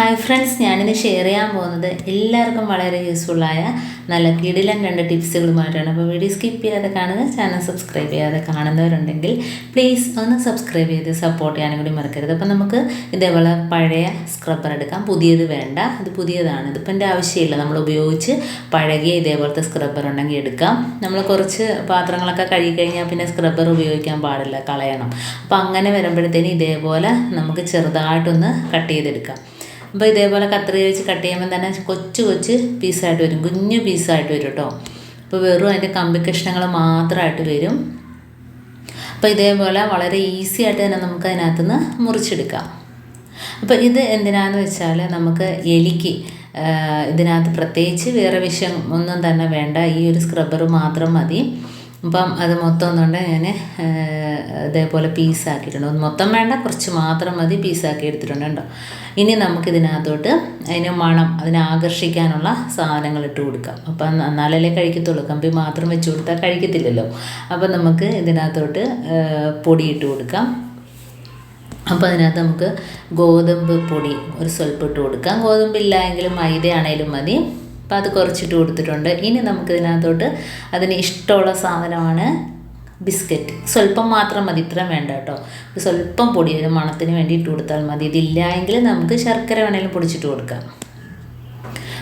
Hi friends ഞാനിന്ന് share ചെയ്യാൻ പോകുന്നത് എല്ലാവർക്കും വളരെ യൂസ്ഫുള്ളായ നല്ല കിടിലൻ രണ്ട് ടിപ്സുകളുമായിട്ടാണ് അപ്പോൾ വീഡിയോ സ്കിപ്പ് ചെയ്യാതെ കാണുക ചാനൽ സബ്സ്ക്രൈബ് ചെയ്യാതെ കാണുന്നവരുണ്ടെങ്കിൽ പ്ലീസ് ഒന്ന് സബ്സ്ക്രൈബ് ചെയ്ത് സപ്പോർട്ട് ചെയ്യാനും കൂടി മറക്കരുത്. അപ്പോൾ നമുക്ക് ഇതേപോലെ പഴയ സ്ക്രബ്ബർ എടുക്കാം. പുതിയത് വേണ്ട. അത് പുതിയതാണ്. ഇതിപ്പോൾ എന്റെ ആവശ്യമില്ല. നമ്മൾ ഉപയോഗിച്ച് പഴകിയ ഇതേപോലത്തെ സ്ക്രബ്ബർ ഉണ്ടെങ്കിൽ എടുക്കാം. നമ്മൾ കുറച്ച് പാത്രങ്ങളൊക്കെ കഴുകി കഴിഞ്ഞാൽ പിന്നെ സ്ക്രബ്ബർ ഉപയോഗിക്കാൻ പാടില്ല. കളയണം. അപ്പോൾ അങ്ങനെ വരുമ്പോഴത്തേന് ഇതേപോലെ നമുക്ക് ചെറുതായിട്ടൊന്ന് കട്ട് ചെയ്തെടുക്കാം. അപ്പോൾ ഇതേപോലെ കത്രിക വെച്ച് കട്ട് ചെയ്യുമ്പോൾ തന്നെ കൊച്ചു കൊച്ച് പീസായിട്ട് വരും. കുഞ്ഞു പീസായിട്ട് വരും കേട്ടോ അപ്പോൾ വെറും അതിന്റെ കമ്പി കഷ്ണങ്ങൾ മാത്രമായിട്ട് വരും. അപ്പോൾ ഇതേപോലെ വളരെ ഈസി ആയിട്ട് തന്നെ നമുക്ക് അതിനകത്തുനിന്ന് മുറിച്ചെടുക്കാം. അപ്പോൾ ഇത് എന്തിനാന്ന് വെച്ചാൽ നമുക്ക് എലിക്ക് ഇതിനകത്ത് പ്രത്യേകിച്ച് വേറെ വിഷയം ഒന്നും തന്നെ വേണ്ട. ഈ ഒരു സ്ക്രബ്ബർ മാത്രം മതി. അപ്പം അത് മൊത്തം ഒന്നുകൊണ്ട് ഞാൻ ഇതേപോലെ പീസാക്കിയിട്ടുണ്ട് മൊത്തം വേണ്ട കുറച്ച് മാത്രം മതി പീസാക്കി എടുത്തിട്ടുണ്ട് കേട്ടോ. ഇനി നമുക്കിതിനകത്തോട്ട് അതിന് മണം അതിനെ ആകർഷിക്കാനുള്ള സാധനങ്ങൾ ഇട്ട് കൊടുക്കാം. അപ്പം എന്നാലല്ലേ കഴിക്കത്തുള്ളൂ. കമ്പി മാത്രം വെച്ച് കൊടുത്താൽ കഴിക്കത്തില്ലല്ലോ. അപ്പം നമുക്ക് ഇതിനകത്തോട്ട് പൊടി ഇട്ട് കൊടുക്കാം. അപ്പോൾ അതിനകത്ത് നമുക്ക് ഗോതമ്പ് പൊടി ഒരു സ്വൽപ്പ് ഇട്ട് കൊടുക്കാം. ഗോതമ്പ് ഇല്ല എങ്കിലും മൈദ മതി. അപ്പോൾ അത് കുറച്ചിട്ട് കൊടുത്തിട്ടുണ്ട്. ഇനി നമുക്കിതിനകത്തോട്ട് അതിന് ഇഷ്ടമുള്ള സാധനമാണ് ബിസ്ക്കറ്റ്. സ്വല്പം മാത്രം മതി ഇത്രയും വേണ്ട കേട്ടോ. സ്വല്പം പൊടി മണത്തിന് വേണ്ടി ഇട്ട് കൊടുത്താൽ മതി. ഇതില്ല നമുക്ക് ശർക്കര വേണമെങ്കിലും പൊടിച്ചിട്ട് കൊടുക്കാം.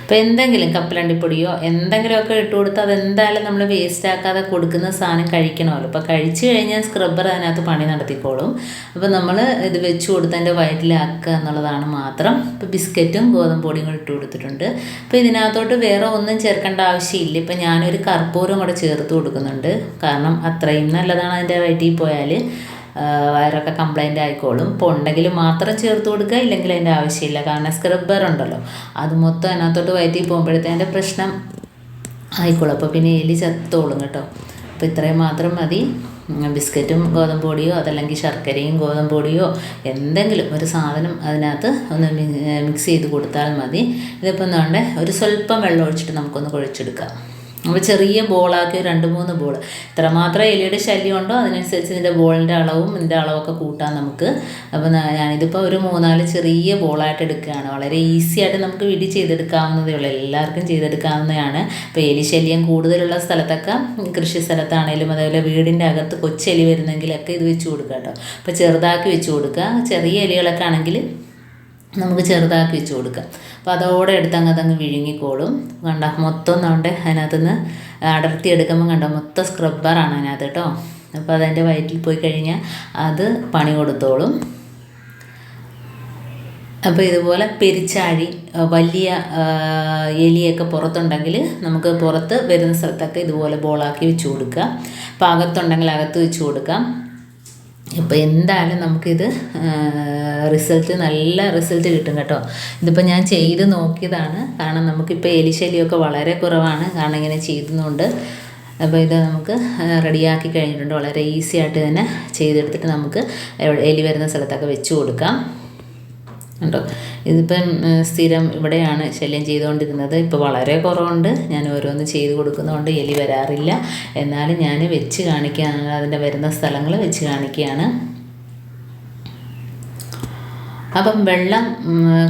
അപ്പോൾ എന്തെങ്കിലും കപ്പലണ്ടിപ്പൊടിയോ എന്തെങ്കിലുമൊക്കെ ഇട്ട് കൊടുത്താൽ അതെന്തായാലും നമ്മൾ വേസ്റ്റ് ആക്കാതെ കൊടുക്കുന്ന സാധനം കഴിക്കണമല്ലോ. അപ്പോൾ കഴിച്ചു കഴിഞ്ഞാൽ സ്ക്രബ്ബർ അതിനകത്ത് പണി നടത്തിക്കോളും. അപ്പോൾ നമ്മൾ ഇത് വെച്ച് കൊടുത്ത് അതിന്റെ വയറ്റിലാക്കുക എന്നുള്ളതാണ് മാത്രം. ഇപ്പോൾ ബിസ്ക്കറ്റും ഗോതമ്പ് പൊടിയും കൂടി ഇട്ട് കൊടുത്തിട്ടുണ്ട്. അപ്പോൾ ഇതിനകത്തോട്ട് വേറെ ഒന്നും ചേർക്കേണ്ട ആവശ്യമില്ല. ഇപ്പം ഞാനൊരു കർപ്പൂരം കൂടെ ചേർത്ത് കൊടുക്കുന്നുണ്ട്. കാരണം അത്രയും നല്ലതാണ് അതിന്റെ വയറ്റിൽ പോയാൽ വയറൊക്കെ കംപ്ലൈന്റ് ആയിക്കോളും. ഇപ്പോൾ ഉണ്ടെങ്കിൽ മാത്രം ചേർത്ത് കൊടുക്കുക ഇല്ലെങ്കിൽ അതിന്റെ ആവശ്യമില്ല. കാരണം സ്ക്രബ്ബർ ഉണ്ടല്ലോ. അത് മൊത്തം അതിനകത്തോട്ട് വയറ്റി പോകുമ്പോഴത്തേന്റെ പ്രശ്നം ആയിക്കോളും. അപ്പോൾ പിന്നെ എലി ചത്തോളും കേട്ടോ. അപ്പോൾ ഇത്രയും മാത്രം മതി. ബിസ്ക്കറ്റും ഗോതമ്പ് പൊടിയോ അതല്ലെങ്കിൽ ശർക്കരയും ഗോതമ്പ് പൊടിയോ എന്തെങ്കിലും ഒരു സാധനം അതിനകത്ത് ഒന്ന് മിക്സ് ചെയ്ത് കൊടുത്താൽ മതി. ഇതിപ്പോൾ എന്താണ്ട് ഒരു സ്വല്പം വെള്ളം ഒഴിച്ചിട്ട് നമുക്കൊന്ന് കുഴച്ചെടുക്കാം. അപ്പോൾ ചെറിയ ബോളാക്കി രണ്ട് മൂന്ന് ബോൾ ഇത്രമാത്രം എലിയുടെ ശല്യം ഉണ്ടോ? അതിനനുസരിച്ച് ഇതിന്റെ ബോളിന്റെ അളവും ഇതിന്റെ അളവൊക്കെ കൂട്ടാം നമുക്ക്. അപ്പോൾ ഞാനിതിപ്പോൾ ഒരു മൂന്നാൽ ചെറിയ ബോളായിട്ട് എടുക്കുകയാണ്. വളരെ ഈസി ആയിട്ട് നമുക്ക് വീട്ടിൽ ചെയ്തെടുക്കാവുന്നതേ ഉള്ളൂ. എല്ലാവർക്കും ചെയ്തെടുക്കാവുന്നതാണ്. ഇപ്പോൾ എലി ശല്യം കൂടുതലുള്ള സ്ഥലത്തൊക്കെ കൃഷി സ്ഥലത്താണേലും അതേപോലെ വീടിന്റെ അകത്ത് കൊച്ചെലി വരുന്നെങ്കിലൊക്കെ ഇത് വെച്ച് കൊടുക്കുക കേട്ടോ. അപ്പോൾ ചെറുതാക്കി വെച്ച് കൊടുക്കുക. ചെറിയ എലികളൊക്കെ ആണെങ്കിൽ നമുക്ക് ചെറുതാക്കി വെച്ച് കൊടുക്കാം. അപ്പോൾ അതോടെ എടുത്ത് അങ്ങ് അതങ്ങ് വിഴുങ്ങിക്കോളും. കണ്ട? മൊത്തം നോണ്ടേ അതിനകത്തുനിന്ന് അടർത്തി എടുക്കുമ്പോൾ കണ്ട? മൊത്തം സ്ക്രബ്ബറാണ് അതിനകത്ത് കേട്ടോ അപ്പോൾ അതെന്റെ വയറ്റിൽ പോയി കഴിഞ്ഞാൽ അത് പണി കൊടുത്തോളും. അപ്പോൾ ഇതുപോലെ പെരിച്ചാഴി വലിയ എലിയൊക്കെ പുറത്തുണ്ടെങ്കിൽ നമുക്ക് പുറത്ത് വരുന്ന സ്ഥലത്തൊക്കെ ഇതുപോലെ ബോളാക്കി വെച്ച് കൊടുക്കുക അപ്പോൾ അകത്തുണ്ടെങ്കിൽ അകത്ത് വെച്ച് കൊടുക്കാം. ഇപ്പോൾ എന്തായാലും നമുക്കിത് റിസൾട്ട് നല്ല റിസൾട്ട് കിട്ടും കേട്ടോ. ഇതിപ്പോൾ ഞാൻ ചെയ്ത് നോക്കിയതാണ്. കാരണം നമുക്കിപ്പോൾ എലിശല്യമൊക്കെ വളരെ കുറവാണ്. കാരണം ഇങ്ങനെ ചെയ്യുന്നുണ്ട് അപ്പോൾ ഇത് നമുക്ക് റെഡിയാക്കി കഴിഞ്ഞിട്ടുണ്ട്. വളരെ ഈസി ആയിട്ട് തന്നെ ചെയ്തെടുത്തിട്ട് നമുക്ക് എലി വരുന്ന സ്ഥലത്തൊക്കെ വെച്ച് കൊടുക്കാം. കേട്ടോ ഇതിപ്പം സ്ഥിരം ഇവിടെയാണ് ശല്യം ചെയ്തുകൊണ്ടിരുന്നത്. ഇപ്പോൾ വളരെ കുറവുണ്ട്. ഞാൻ ഓരോന്ന് ചെയ്ത് കൊടുക്കുന്നതുകൊണ്ട് എലി വരാറില്ല. എന്നാലും ഞാൻ വെച്ച് കാണിക്കുകയാണ് അതിന്റെ വരുന്ന സ്ഥലങ്ങൾ വെച്ച് കാണിക്കുകയാണ്. അപ്പം വെള്ളം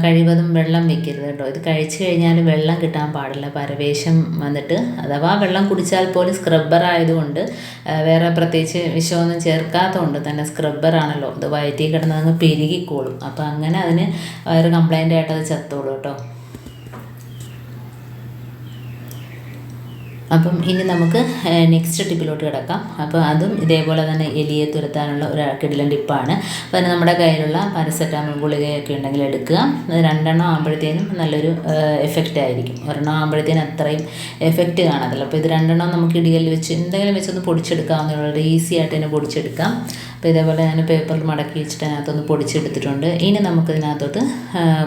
കഴിവതും വെള്ളം വെക്കരുത് കേട്ടോ. ഇത് കഴിച്ചു കഴിഞ്ഞാൽ വെള്ളം കിട്ടാൻ പാടില്ല. പരവേശം വന്നിട്ട്. അഥവാ വെള്ളം കുടിച്ചാൽ പോലും സ്ക്രബ്ബർ ആയതുകൊണ്ട് വേറെ പ്രത്യേകിച്ച് വിഷമൊന്നും ചേർക്കാത്തതുകൊണ്ട് തന്നെ സ്ക്രബ്ബറാണല്ലോ ഇത് വയറ്റിൽ കിടന്ന് അങ്ങ് പെരുകിക്കോളും. അപ്പം അങ്ങനെ അതിന് വയറ് കംപ്ലൈന്റ് ആയിട്ട് അത് ചത്തോളൂ കേട്ടോ. അപ്പം ഇനി നമുക്ക് നെക്സ്റ്റ് ടിപ്പിലോട്ട് കിടക്കാം. അപ്പോൾ അതും ഇതേപോലെ തന്നെ എലിയെ തുരത്താനുള്ള ഒരു കിടിലൻ ടിപ്പാണ്. അപ്പോൾ അതിന് നമ്മുടെ കയ്യിലുള്ള പാരസെറ്റാമോൾ ഗുളികയൊക്കെ ഉണ്ടെങ്കിൽ എടുക്കുക. അത് രണ്ടെണ്ണം ആകുമ്പോഴത്തേനും നല്ലൊരു എഫക്റ്റ് ആയിരിക്കും. ഒരെണ്ണം ആകുമ്പോഴത്തേനും അത്രയും എഫക്റ്റ് കാണത്തില്ല. അപ്പോൾ ഇത് രണ്ടെണ്ണം നമുക്ക് ഇടികല്ല് വെച്ച് എന്തെങ്കിലും വെച്ചൊന്ന് പൊടിച്ചെടുക്കാവുന്ന വളരെ ഈസി ആയിട്ട് തന്നെ പൊടിച്ചെടുക്കാം. അപ്പോൾ ഇതേപോലെ ഞാൻ പേപ്പറിൽ മടക്കി വെച്ചിട്ട് അതിനകത്തൊന്ന് പൊടിച്ചെടുത്തിട്ടുണ്ട്. ഇനി നമുക്കിതിനകത്തോട്ട്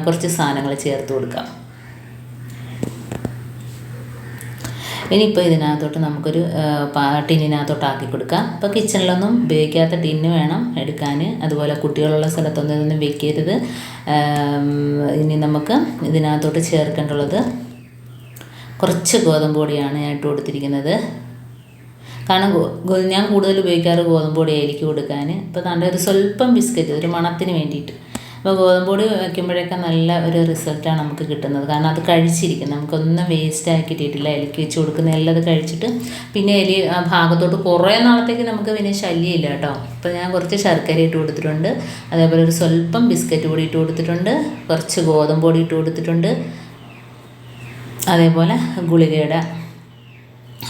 കുറച്ച് സാധനങ്ങൾ ചേർത്ത് കൊടുക്കാം. ഇനിയിപ്പോൾ ഇതിനകത്തോട്ട് നമുക്കൊരു ടിന്നിനകത്തോട്ട് ആക്കി കൊടുക്കാം. ഇപ്പോൾ കിച്ചണിലൊന്നും ഉപയോഗിക്കാത്ത ടിന്ന് വേണം എടുക്കാൻ അതുപോലെ കുട്ടികളുള്ള സ്ഥലത്തൊന്നും ഇതൊന്നും വെക്കരുത്. ഇനി നമുക്ക് ഇതിനകത്തോട്ട് ചേർക്കേണ്ടുള്ളത് കുറച്ച് ഗോതമ്പ് പൊടിയാണ് ഞാൻ ഇട്ട് കൊടുത്തിരിക്കുന്നത്. കാരണം ഞാൻ കൂടുതൽ ഉപയോഗിക്കാറ് ഗോതമ്പ് പൊടി ആയിരിക്കും കൊടുക്കാൻ ഇപ്പോൾ താണ്ട ഒരു സ്വല്പം ബിസ്ക്കറ്റ് ഒരു മണത്തിന് വേണ്ടിയിട്ട്. അപ്പോൾ ഗോതമ്പ് പൊടി വയ്ക്കുമ്പോഴൊക്കെ നല്ല ഒരു റിസൾട്ടാണ് നമുക്ക് കിട്ടുന്നത്. കാരണം അത് കഴിച്ചിരിക്കും. നമുക്കൊന്നും വേസ്റ്റ് ആക്കിയിട്ടില്ല എലിക്ക് വെച്ച് കൊടുക്കുന്ന എല്ലാം അത് കഴിച്ചിട്ട് പിന്നെ എലി ആ ഭാഗത്തോട്ട് കുറേ നാളത്തേക്ക് നമുക്ക് പിന്നെ ശല്യമില്ല കേട്ടോ. അപ്പോൾ ഞാൻ കുറച്ച് ശർക്കര ഇട്ട് കൊടുത്തിട്ടുണ്ട്. അതേപോലെ ഒരു സ്വല്പം ബിസ്ക്കറ്റ് പൊടി ഇട്ട് കൊടുത്തിട്ടുണ്ട്. കുറച്ച് ഗോതമ്പ് പൊടി ഇട്ട് കൊടുത്തിട്ടുണ്ട്. അതേപോലെ ഗുളികയുടെ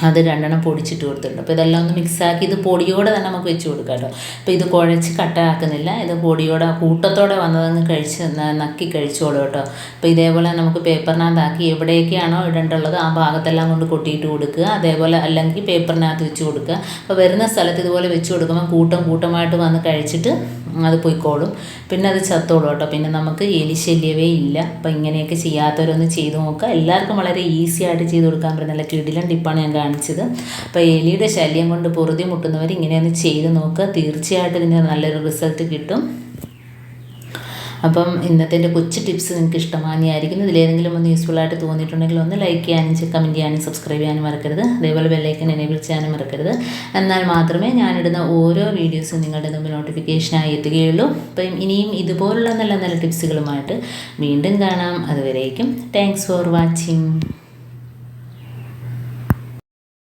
അത് രണ്ടെണ്ണം പൊടിച്ചിട്ട് കൊടുത്തിട്ടുണ്ട്. അപ്പോൾ ഇതെല്ലാം ഒന്ന് മിക്സാക്കി ഇത് പൊടിയോടെ തന്നെ നമുക്ക് വെച്ച് കൊടുക്കാം കേട്ടോ. അപ്പോൾ ഇത് കുഴച്ച് കട്ടയാക്കുന്നില്ല ഇത് പൊടിയോടെ കൂട്ടത്തോടെ വന്നതങ്ങ് കഴിച്ച് നക്കി കഴിച്ചോളൂ കേട്ടോ. അപ്പോൾ ഇതേപോലെ നമുക്ക് പേപ്പറിനകത്താക്കി എവിടെയൊക്കെയാണോ ഇടേണ്ടുള്ളത് ആ ഭാഗത്തെല്ലാം കൊണ്ട് കൊട്ടിയിട്ട് കൊടുക്കുക. അതേപോലെ അല്ലെങ്കിൽ പേപ്പറിനകത്ത് വെച്ച് കൊടുക്കുക. അപ്പോൾ വരുന്ന സ്ഥലത്ത് ഇതുപോലെ വെച്ച് കൊടുക്കുമ്പോൾ കൂട്ടം കൂട്ടമായിട്ട് വന്ന് കഴിച്ചിട്ട് അത് പൊയ്ക്കോളും. പിന്നെ അത് ചത്തോളും കേട്ടോ. പിന്നെ നമുക്ക് എലിശല്യമേ ഇല്ല. അപ്പോൾ ഇങ്ങനെയൊക്കെ ചെയ്യാത്തവരൊന്ന് ചെയ്ത് നോക്കുക. എല്ലാവർക്കും വളരെ ഈസി ആയിട്ട് ചെയ്ത് കൊടുക്കാൻ പറ്റുന്ന നല്ല കിടിലൻ ടിപ്പാണ് ഞാൻ കാണിച്ചത്. അപ്പോൾ എലിയുടെ ശല്യം കൊണ്ട് പൊറുതി മുട്ടുന്നവർ ഇങ്ങനെയൊന്ന് ചെയ്ത് നോക്കുക. തീർച്ചയായിട്ടും ഇതിന് നല്ലൊരു റിസൾട്ട് കിട്ടും. അപ്പം ഇന്നത്തെ എന്റെ കൊച്ചു ടിപ്സ് നിങ്ങൾക്ക് ഇഷ്ടമാനിയായിരിക്കും. ഇതിലേതെങ്കിലും ഒന്ന് യൂസ്ഫുൾ ആയിട്ട് തോന്നിയിട്ടുണ്ടെങ്കിൽ ഒന്ന് ലൈക്ക് ചെയ്യാനും കമന്റ് ചെയ്യാനും സബ്സ്ക്രൈബ് ചെയ്യാനും മറക്കരുത്. അതേപോലെ ബെല്ലൈക്കൻ എനേബിൾ ചെയ്യാനും മറക്കരുത്. എന്നാൽ മാത്രമേ ഞാനിടുന്ന ഓരോ വീഡിയോസും നിങ്ങളുടെ മുമ്പിൽ നോട്ടിഫിക്കേഷനായി എത്തുകയുള്ളൂ. അപ്പം ഇനിയും ഇതുപോലുള്ള നല്ല നല്ല ടിപ്സുകളുമായിട്ട് വീണ്ടും കാണാം. അതുവരേക്കും താങ്ക്സ് ഫോർ വാച്ചിങ്